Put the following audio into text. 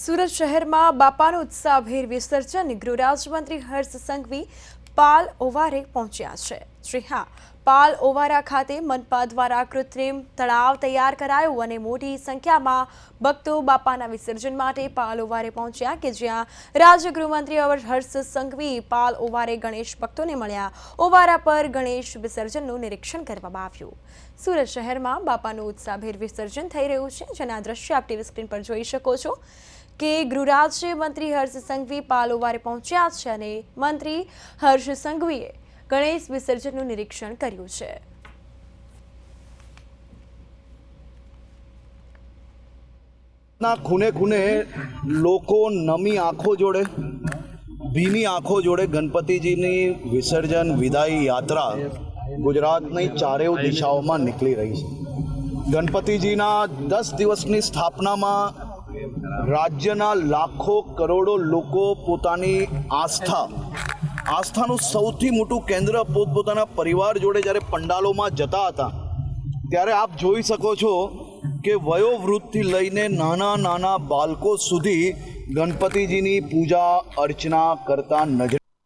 સુરત શહેરમાં બાપાનો ઉત્સાહભેર વિસર્જન ગૃહ રાજ્યમંત્રી હર્ષ સંઘવી પાલ ઓવારે પહોંચ્યા છે. જી હા પાલ ઓવારા ખાતે મનપા દ્વારા કૃત્રિમ તળાવ તૈયાર કરાયું અને મોટી સંખ્યામાં ભક્તો બાપાના વિસર્જન માટે પાલ ઓવારે પહોંચ્યા કે જ્યાં રાજ્ય ગૃહમંત્રી હર્ષ સંઘવી, પાલ ઓવારે ગણેશ ભક્તોને મળ્યા. ઓવારા પર ગણેશ વિસર્જનનું નિરીક્ષણ કરવામાં આવ્યું. સુરત શહેરમાં બાપાનું ઉત્સાહભેર વિસર્જન થઈ રહ્યું છે. જેના દ્રશ્ય આપ ટીવી સ્ક્રીન પર જોઈ શકો છો કે ગૃહરાજ્ય મંત્રી હર્ષ સંઘવી પાલોવારે પહોંચ્યા છે અને મંત્રી હર્ષ સંઘવીએ ગણેશ વિસર્જનનું નિરીક્ષણ કર્યું છે. ના ખૂને ખૂને લોકો નમી આંખો જોડે, ભીની આંખો જોડે ગણપતિજીની વિસર્જન, વિદાય યાત્રા ગુજરાતની ચારેય દિશાઓમાં નીકળી રહી છે. ગણપતિજીના દસ દિવસની સ્થાપનામાં રાજ્યના લાખો કરોડો લોકો પોતાની આસ્થા આસ્થાનું સૌથી મોટું કેન્દ્ર પોતપોતાના પરિવાર જોડે જ્યારે પંડાલોમાં જતા હતા, ત્યારે આપ જોઈ શકો છો કે વયોવૃદ્ધથી લઈને નાના નાના બાળકો સુધી ગણપતિજીની પૂજા અર્ચના કરતા નજરે